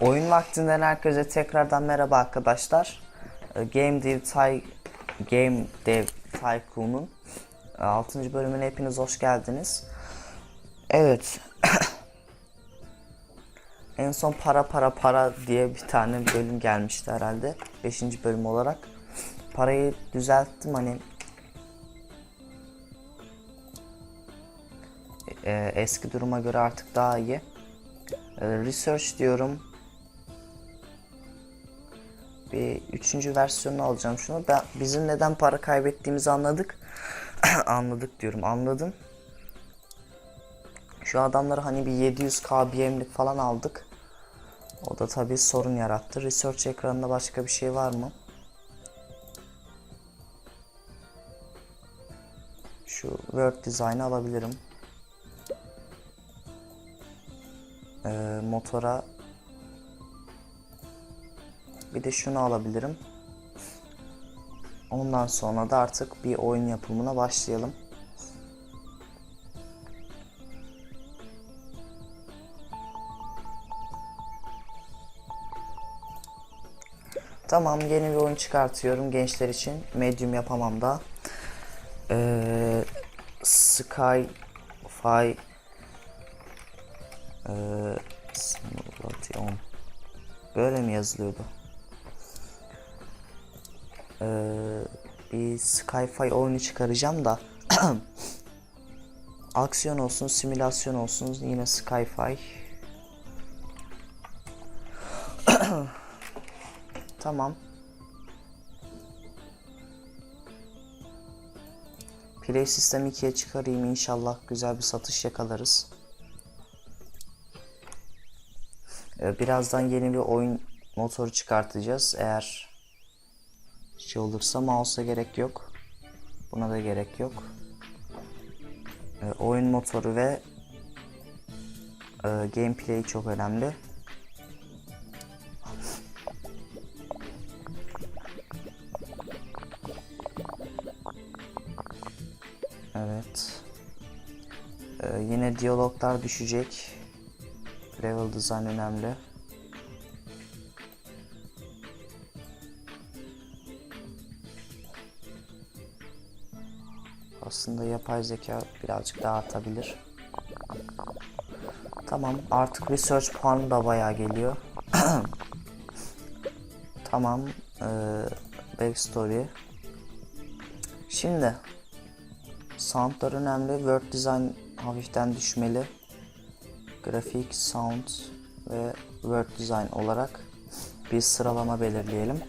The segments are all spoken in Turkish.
Oyun vaktinden herkese tekrardan merhaba arkadaşlar. Ee, Game Dev Ty Game Dev Tycoon'un 6. bölümüne hepiniz hoş geldiniz. Evet. en son para para para diye bir tane bölüm gelmişti herhalde. 5. bölüm olarak. Parayı düzelttim hani Ee, eski duruma göre artık daha iyi. Ee, research diyorum. Bir üçüncü versiyonunu alacağım şunu. Ben, bizim neden para kaybettiğimizi anladık. anladık diyorum anladım. Şu adamları hani bir 700k BM'lik falan aldık. O da tabii sorun yarattı. Research ekranında başka bir şey var mı? Şu Word Design'ı alabilirim. Ee, motora bir de şunu alabilirim. Ondan sonra da artık bir oyun yapımına başlayalım. Tamam yeni bir oyun çıkartıyorum gençler için. Medium yapamam da. Ee, Skyfi ee, simulation. Böyle mi yazılıyordu? Ee, bir Skyfi oyunu çıkaracağım da aksiyon olsun, simülasyon olsun yine Skyfi. tamam. Play System 2'ye çıkarayım inşallah güzel bir satış yakalarız. Ee, Birazdan yeni bir oyun motoru çıkartacağız. Eğer şey olursa mouse'a gerek yok. Buna da gerek yok. Ee, Oyun motoru ve e, gameplay çok önemli. Evet. Ee, yine diyaloglar düşecek. Level design önemli. Aslında yapay zeka birazcık daha artabilir. Tamam artık research puanı da bayağı geliyor. tamam ee, backstory. Şimdi soundlar önemli. Word design hafiften düşmeli grafik, sound ve word design olarak bir sıralama belirleyelim.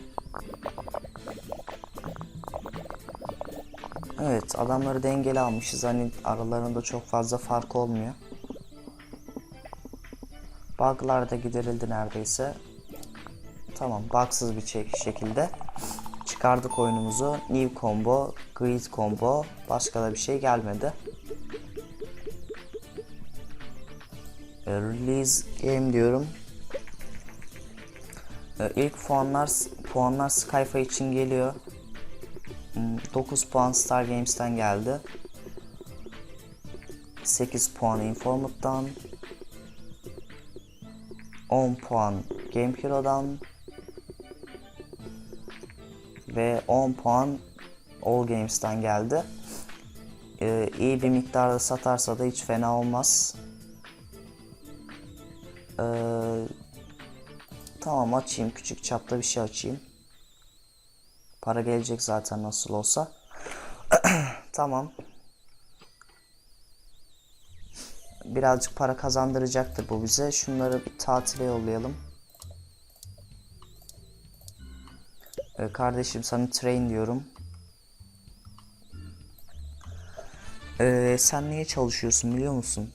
Evet, adamları dengeli almışız. Hani aralarında çok fazla fark olmuyor. Bug'lar da giderildi neredeyse. Tamam, bugsız bir şekilde çıkardık oyunumuzu. New combo, grid combo, başka da bir şey gelmedi. E, Release game diyorum. E, İlk puanlar puanlar Skyfi için geliyor. Hmm, 9 puan Star Games'ten geldi. 8 puan Informed'dan. 10 puan Game Hero'dan. Ve 10 puan All Games'ten geldi. Ee, iyi bir miktarda satarsa da hiç fena olmaz. Ee, tamam açayım. Küçük çapta bir şey açayım. Para gelecek zaten nasıl olsa. tamam. Birazcık para kazandıracaktır bu bize. Şunları bir tatile yollayalım. Ee, kardeşim sana train diyorum. Ee, sen niye çalışıyorsun biliyor musun?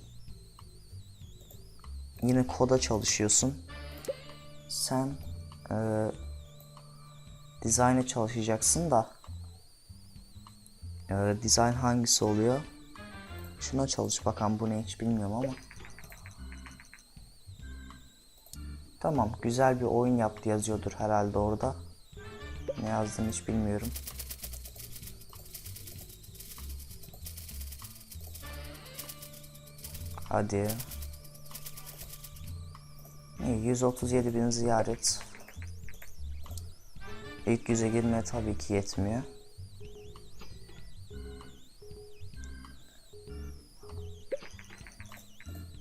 yine koda çalışıyorsun. Sen e, design'e çalışacaksın da e, design hangisi oluyor? Şuna çalış bakalım bu ne hiç bilmiyorum ama. Tamam güzel bir oyun yaptı yazıyordur herhalde orada. Ne yazdığını hiç bilmiyorum. Hadi. 137 bin ziyaret. İlk yüze girmeye tabii ki yetmiyor.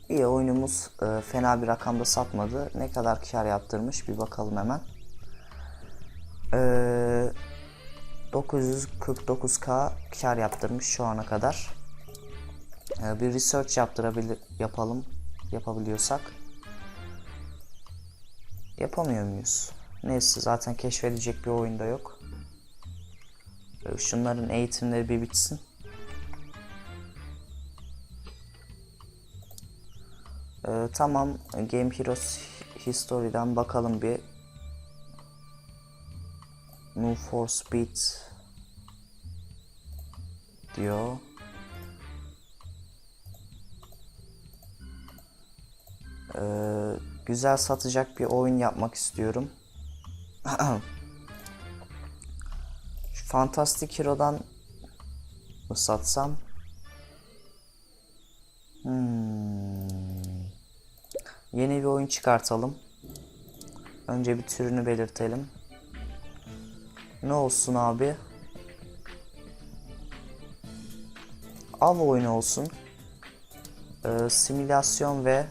İyi oyunumuz e, fena bir rakamda satmadı. Ne kadar kar yaptırmış bir bakalım hemen. E, 949k kar yaptırmış şu ana kadar. E, bir research yaptırabilir yapalım yapabiliyorsak. Yapamıyor muyuz? Neyse zaten keşfedecek bir oyunda yok. Şunların eğitimleri bir bitsin. Ee, tamam Game Heroes History'den bakalım bir. Move for Speed diyor. Ee, güzel satacak bir oyun yapmak istiyorum. Şu Fantastic Hero'dan mı satsam? Hmm. Yeni bir oyun çıkartalım. Önce bir türünü belirtelim. Ne olsun abi? Av oyunu olsun. Ee, simülasyon ve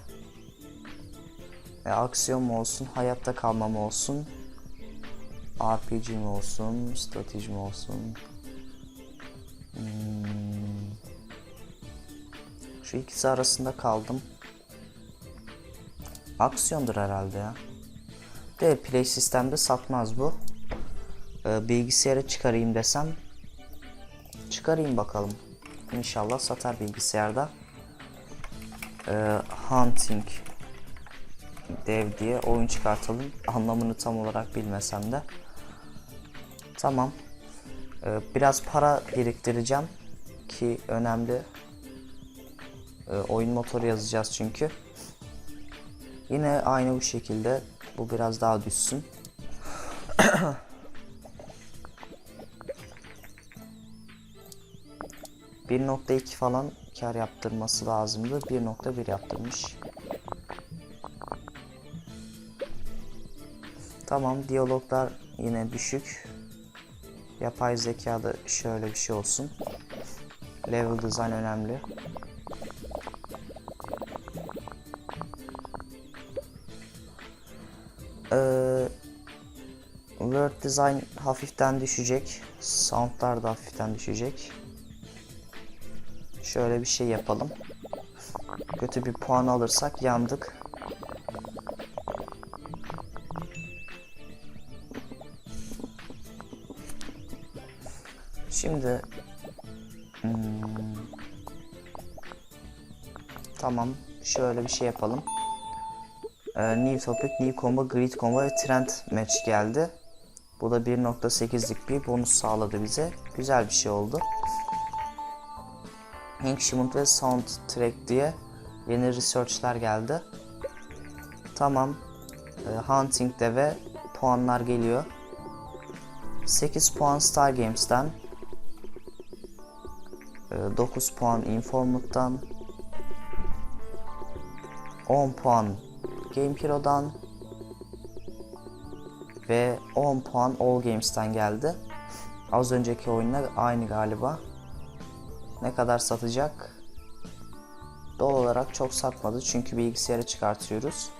e, aksiyon mu olsun, hayatta kalma mı olsun, RPG mi olsun, strateji mi olsun. Hmm. Şu ikisi arasında kaldım. Aksiyondur herhalde ya. De Play sistemde satmaz bu. Ee, bilgisayara çıkarayım desem çıkarayım bakalım. İnşallah satar bilgisayarda. Ee, Hunting dev diye oyun çıkartalım. Anlamını tam olarak bilmesem de. Tamam. Ee, biraz para biriktireceğim ki önemli. Ee, oyun motoru yazacağız çünkü. Yine aynı bu şekilde. Bu biraz daha düşsün. ...1.2 falan kar yaptırması lazımdı. 1.1 yaptırmış. Tamam diyaloglar yine düşük. Yapay zekada şöyle bir şey olsun. Level design önemli. Ee, word design hafiften düşecek. Soundlar da hafiften düşecek. Şöyle bir şey yapalım. Kötü bir puan alırsak yandık. Şimdi hmm, tamam şöyle bir şey yapalım. Ee, new topic, new combo, grid combo ve trend match geldi. Bu da 1.8'lik bir bonus sağladı bize. Güzel bir şey oldu. Instrument ve Soundtrack diye yeni research'ler geldi. Tamam. Ee, Hunting'de ve puanlar geliyor. 8 puan Star Games'ten. 9 puan Informed'dan. 10 puan Game ve 10 puan All Games'ten geldi. Az önceki oyunla aynı galiba. Ne kadar satacak? Doğal olarak çok satmadı çünkü bilgisayara çıkartıyoruz.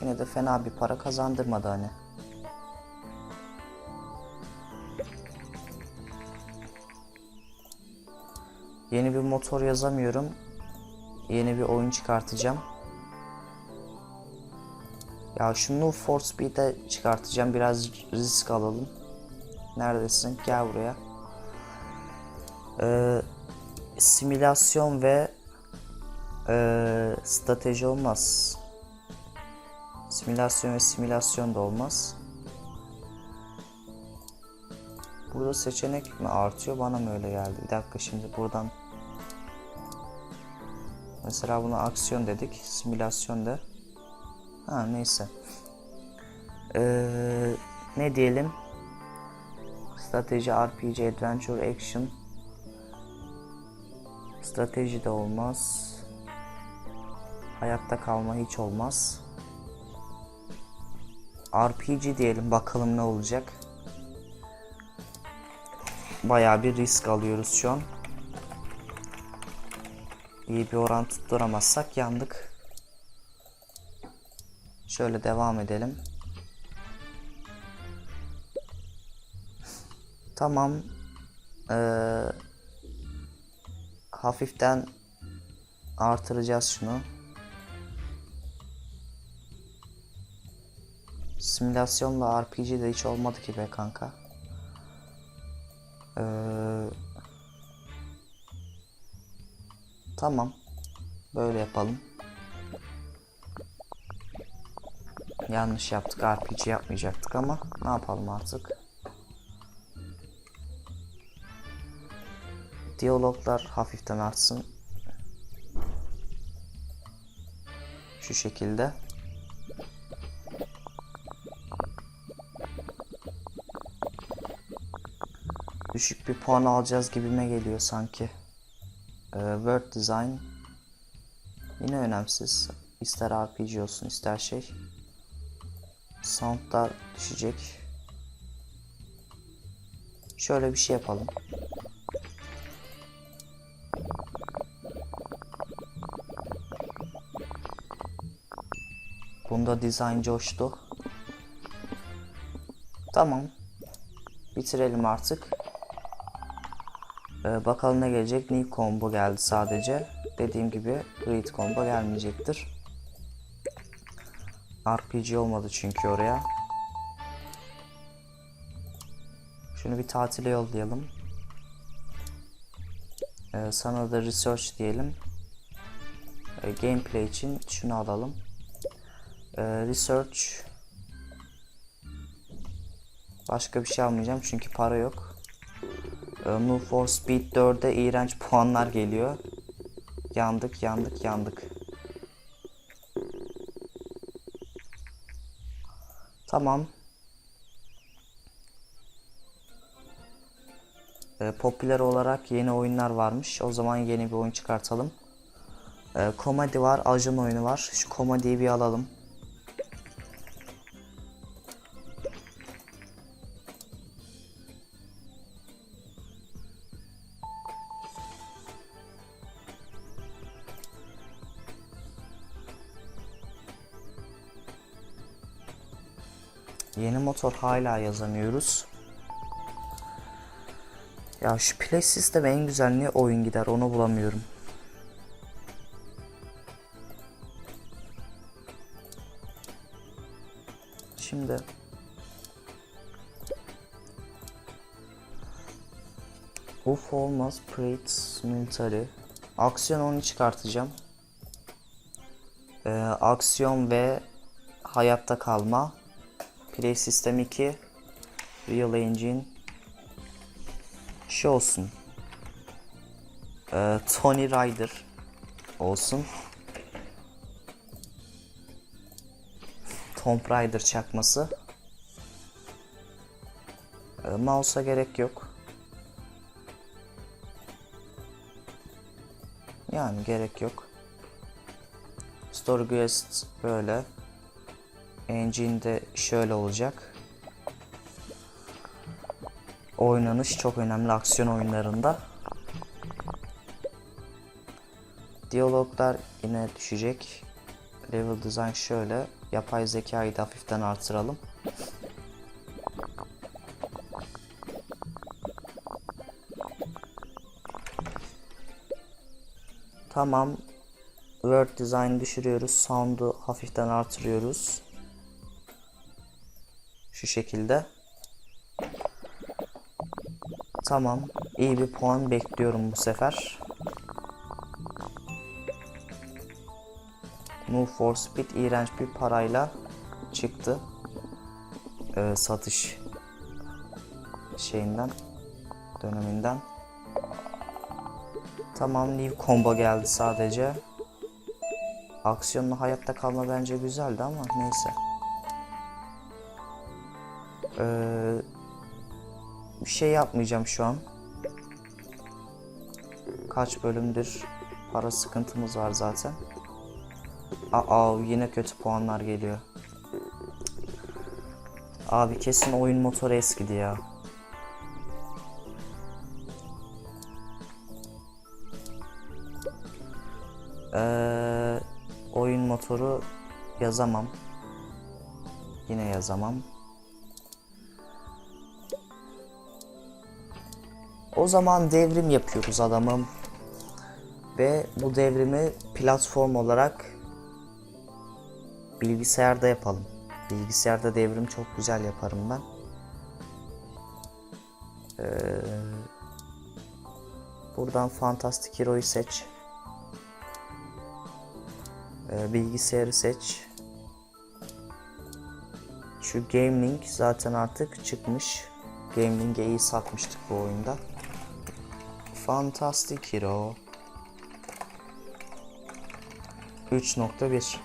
Yine de fena bir para kazandırmadı hani. Yeni bir motor yazamıyorum. Yeni bir oyun çıkartacağım. Ya şu New for Speed'e çıkartacağım. Biraz risk alalım. Neredesin? Gel buraya. Ee, simülasyon ve ee, strateji olmaz. Simülasyon ve simülasyon da olmaz. Burada seçenek mi artıyor? Bana mı öyle geldi? Bir dakika şimdi buradan Mesela buna aksiyon dedik. Simülasyon da. Ha neyse. Ee, ne diyelim? Strateji, RPG, Adventure, Action. Strateji de olmaz. Hayatta kalma hiç olmaz. RPG diyelim bakalım ne olacak. Bayağı bir risk alıyoruz şu an. İyi bir oran tutturamazsak yandık. Şöyle devam edelim. Tamam. Ee, hafiften artıracağız şunu. Simülasyonla RPG de hiç olmadı ki be kanka. Ee, tamam. Böyle yapalım. Yanlış yaptık. RPG yapmayacaktık ama ne yapalım artık. Diyaloglar hafiften artsın. Şu şekilde. Düşük bir puan alacağız gibime geliyor sanki. Ee, Word Design yine önemsiz. İster RPG olsun ister şey. Soundlar düşecek. Şöyle bir şey yapalım. Bunda dizayn coştu. Tamam. Bitirelim artık. Ee, bakalım ne gelecek. New combo geldi sadece. Dediğim gibi grid combo gelmeyecektir. RPG olmadı çünkü oraya. Şunu bir tatile yollayalım. Ee, sana da research diyelim. Ee, gameplay için şunu alalım. Ee, research Başka bir şey almayacağım çünkü para yok. Ee, Move for Speed 4'e iğrenç puanlar geliyor. Yandık, yandık, yandık. Tamam. Ee, popüler olarak yeni oyunlar varmış. O zaman yeni bir oyun çıkartalım. Ee, komedi var, ajan oyunu var. Şu komediyi bir alalım. Yeni motor hala yazamıyoruz. Ya şu Play System en güzel ne oyun gider onu bulamıyorum. Şimdi Uf olmaz Prates Military Aksiyon onu çıkartacağım. Ee, aksiyon ve hayatta kalma Play System 2 Real Engine. Şey olsun. Ee, Tony Rider olsun. Tomb Raider çakması. Ee, Mouse'a gerek yok. Yani gerek yok. Story Quest böyle Engine'de şöyle olacak. Oynanış çok önemli aksiyon oyunlarında. Diyaloglar yine düşecek. Level design şöyle. Yapay zekayı da hafiften artıralım. Tamam. Word design düşürüyoruz. Sound'u hafiften artırıyoruz. Şu şekilde. Tamam. İyi bir puan bekliyorum bu sefer. Move for Speed iğrenç bir parayla çıktı. Ee, satış şeyinden döneminden. Tamam new combo geldi sadece. Aksiyonlu hayatta kalma bence güzeldi ama neyse. Ee, şey yapmayacağım şu an. kaç bölümdür para sıkıntımız var zaten. Aa yine kötü puanlar geliyor. Abi kesin oyun motoru eskidi ya. Ee, oyun motoru yazamam. Yine yazamam. O zaman devrim yapıyoruz adamım. Ve bu devrimi platform olarak bilgisayarda yapalım. Bilgisayarda devrim çok güzel yaparım ben. Ee, buradan Fantastic Hero'yu seç. Ee, bilgisayarı seç. Şu Gamelink zaten artık çıkmış. Gameling'e iyi satmıştık bu oyunda. Fantastic Hero 3.1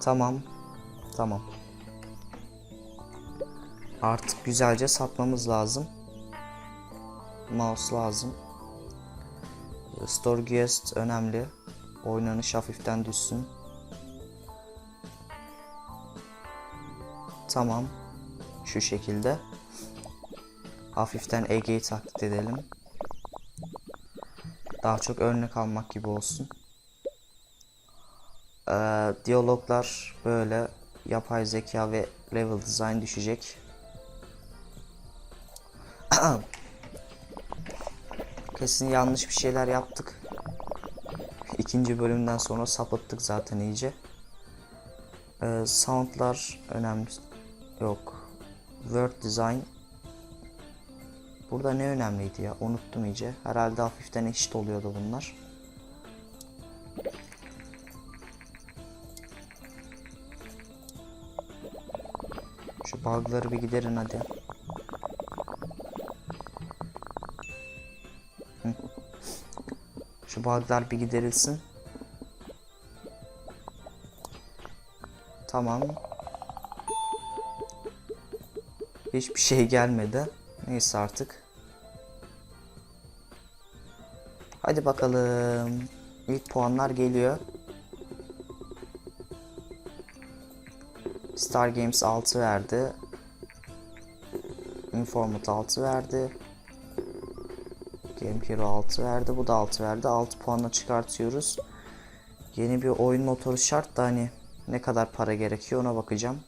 Tamam. Tamam. Artık güzelce satmamız lazım. Mouse lazım. Store guest önemli. Oynanış hafiften düşsün. Tamam. Şu şekilde. Hafiften Ege'yi taklit edelim. Daha çok örnek almak gibi olsun. Ee, diyaloglar böyle yapay zeka ve level design düşecek. Kesin yanlış bir şeyler yaptık. İkinci bölümden sonra sapıttık zaten iyice. Ee, soundlar önemli. Yok. Word design. Burada ne önemliydi ya? Unuttum iyice. Herhalde hafiften eşit oluyordu bunlar. Şu bug'ları bir giderin hadi. Şu bug'lar bir giderilsin. Tamam. Hiçbir şey gelmedi. Neyse artık. Hadi bakalım. İlk puanlar geliyor. Star Games 6 verdi. Informat 6 verdi. Game Hero 6 verdi. Bu da 6 verdi. 6 puanla çıkartıyoruz. Yeni bir oyun motoru şart da hani ne kadar para gerekiyor ona bakacağım.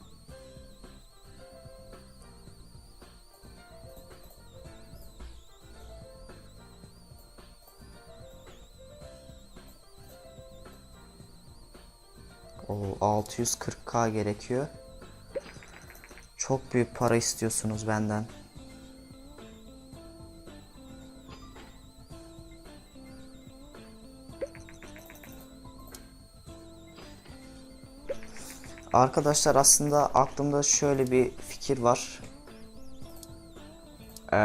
640k gerekiyor. Çok büyük para istiyorsunuz benden. Arkadaşlar aslında aklımda şöyle bir fikir var. Ee,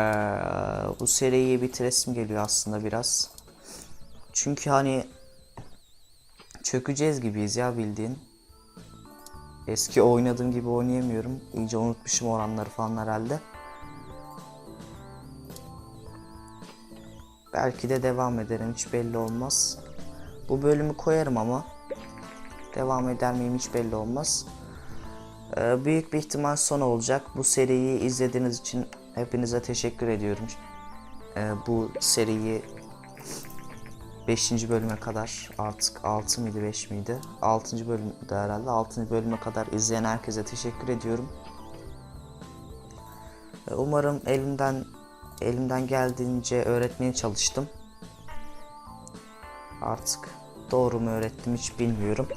bu seriyi bitiresim geliyor aslında biraz. Çünkü hani çökeceğiz gibiyiz ya bildiğin. Eski oynadığım gibi oynayamıyorum. İyice unutmuşum oranları falan herhalde. Belki de devam ederim hiç belli olmaz. Bu bölümü koyarım ama devam eder miyim hiç belli olmaz. Ee, büyük bir ihtimal son olacak. Bu seriyi izlediğiniz için hepinize teşekkür ediyorum. Ee, bu seriyi 5. bölüme kadar artık 6 mıydı 5 miydi? 6. bölümde herhalde 6. bölüme kadar izleyen herkese teşekkür ediyorum. Ee, Umarım elimden elimden geldiğince öğretmeye çalıştım. Artık doğru mu öğrettim hiç bilmiyorum.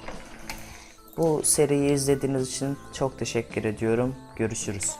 Bu seriyi izlediğiniz için çok teşekkür ediyorum. Görüşürüz.